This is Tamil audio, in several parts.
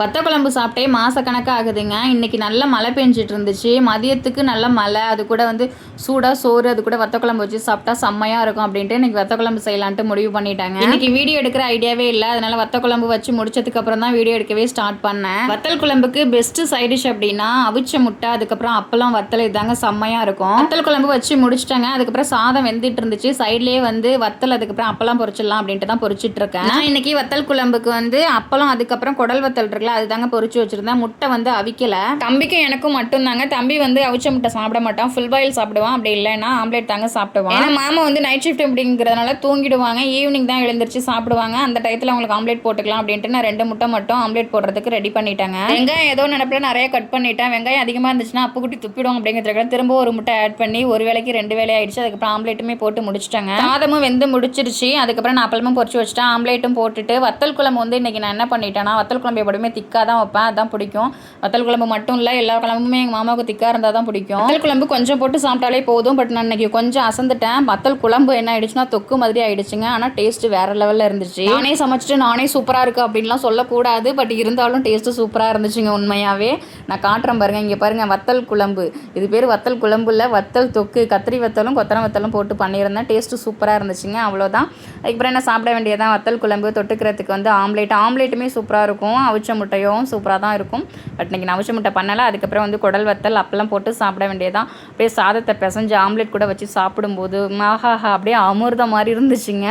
வத்த குழம்பு சாப்பிட்டே மாதக்கணக்காக ஆகுதுங்க. இன்னைக்கு நல்ல மழை பெஞ்சிட்டு இருந்துச்சு மதியத்துக்கு நல்ல மழை. அது கூட வந்து சூடாக சோறு அது கூட வத்த குழம்பு வச்சு சாப்பிட்டா செம்மையாக இருக்கும் அப்படின்ட்டு இன்றைக்கி வத்த குழம்பு செய்யலான்ட்டு முடிவு பண்ணிட்டாங்க. இன்னைக்கு வீடியோ எடுக்கிற ஐடியாவே இல்லை. அதனால் வத்த குழம்பு வச்சு முடிச்சதுக்கு அப்புறம் தான் வீடியோ எடுக்கவே ஸ்டார்ட் பண்ணேன். வத்தல் குழம்புக்கு பெஸ்ட்டு சைட் டிஷ் அப்படின்னா அவிச்ச முட்டை அதுக்கப்புறம் அப்பளம் வத்தல். இதாங்க செம்மையாக இருக்கும். வத்தல் குழம்பு வச்சு முடிச்சிட்டாங்க. அதுக்கப்புறம் சாதம் வெந்துட்டு இருந்துச்சு சைட்லேயே வந்து வத்தல் அதுக்கப்புறம் அப்பளம் பொரிச்சிடலாம் அப்படின்ட்டு தான் பொரிச்சிட்டு இருக்கேன் நான் இன்றைக்கி வத்தல் குழம்புக்கு வந்து அப்பளம் அதுக்கப்புறம் குடல் வத்தல் இருக்குல்ல அதுதாங்க பொறிச்சு வச்சிருந்தேன். முட்டை வந்து அவிக்கல. தம்பிக்கும் எனக்கும் மட்டும்தாங்க. தம்பி வந்து அவிச்ச முட்டை சாப்பிட மாட்டான். ஃபுல் பாயில் சாப்பிடுவான். அப்படி இல்லைன்னா ஆம்லேட் தாங்க சாப்பிடுவான். ஏன்னா மாமா வந்து நைட் ஷிஃப்ட் அப்படிங்கிறதுனால தூங்கிடுவாங்க. ஈவினிங் தான் எழுந்திரிச்சு சாப்பிடுவாங்க. அந்த டயத்தில் அவங்களுக்கு ஆம்லேட் போட்டுக்கலாம் அப்படின்ட்டு நான் ரெண்டு முட்டை மட்டும் ஆம்லேட் போடுறதுக்கு ரெடி பண்ணிட்டாங்க. வெங்காயம் ஏதோ நினப்பில் நிறைய கட் பண்ணிட்டேன். வெங்காயம் அதிகமாக இருந்துச்சுன்னா அப்பு குட்டி துப்பிடும் அப்படிங்கிறதுக்காக திரும்ப ஒரு முட்டை ஆட் பண்ணி ஒரு வேளைக்கு ரெண்டு வேலை ஆயிடுச்சு. அதுக்கப்புறம் ஆம்லேட்டுமே போட்டு முடிச்சிட்டாங்க. சாதமும் வெந்து முடிச்சிருச்சு. அதுக்கப்புறம் நான் அப்பளமும் பொரிச்சு வச்சுட்டேன். ஆம்லேட்டும் போட்டுட்டு வத்தல் குழம்பு வந்து இன்னைக்கு நான் என்ன பண்ணிட்டேன்னா வத்தல் குழம்பு எப்படியுமே திக்காக தான் வைப்பேன் அதான் பிடிக்கும். வத்தல் குழம்பு மட்டும் இல்லை எல்லா குழம்புமே எங்கள் மாமாவுக்கு திக்காக இருந்தால் தான் பிடிக்கும். வத்தல் குழம்பு கொஞ்சம் போட்டு சாப்பிட்டாலே போதும் பட் நான் இன்றைக்கி கொஞ்சம் அசந்துட்டேன். வத்தல் குழம்பு என்ன ஆயிடுச்சுன்னா தொக்கு மாதிரி ஆயிடுச்சுங்க. ஆனால் டேஸ்ட்டு வேறு லெவலில் இருந்துச்சு. நானே சமைச்சிட்டு நானே சூப்பராக இருக்குது அப்படின்லாம் சொல்லக்கூடாது பட் இருந்தாலும் டேஸ்ட்டு சூப்பராக இருந்துச்சுங்க உண்மையாகவே நான் காட்டுறேன் பாருங்கள் இங்கே பாருங்கள் வத்தல் குழம்பு. இது பேர் வத்தல் குழம்பு இல்லை வத்தல் தொக்கு. கத்திரி வத்தலும் கொத்தனை வத்தலும் போட்டு பண்ணியிருந்தேன். டேஸ்ட்டு சூப்பராக இருந்துச்சுங்க அவ்வளோதான் அதுக்கப்புறம் என்ன சாப்பிட வேண்டியதான் வத்தல் குழம்பு தொட்டுக்கிறதுக்கு வந்து ஆம்லேட் ஆம்லேட்டுமே சூப்பராக இருக்கும். அவிச்ச முட்டையும் சூப்பராக தான் இருக்கும். பட் இன்றைக்கி நவிச்சு முட்டை பண்ணலை. அதுக்கப்புறம் வந்து குடல் வத்தல் அப்பெல்லாம் போட்டு சாப்பிட வேண்டியதான் அப்படியே சாதத்தை பிசைஞ்சு ஆம்லேட் கூட வச்சு சாப்பிடும்போது ஆஹாஹா அப்படியே அமிர்தம் மாதிரி இருந்துச்சுங்க.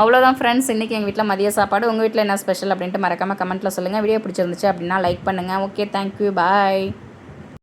அவ்வளோதான் ஃப்ரெண்ட்ஸ் இன்றைக்கி எங்கள் வீட்டில் மதிய சாப்பாடு. உங்கள் வீட்டில் என்ன ஸ்பெஷல் அப்படின்ட்டு மறக்காமல் கமெண்ட்டில் சொல்லுங்கள் வீடியோ பிடிச்சிருந்துச்சு அப்படின்னா லைக் பண்ணுங்கள் ஓகே தேங்க்யூ பாய்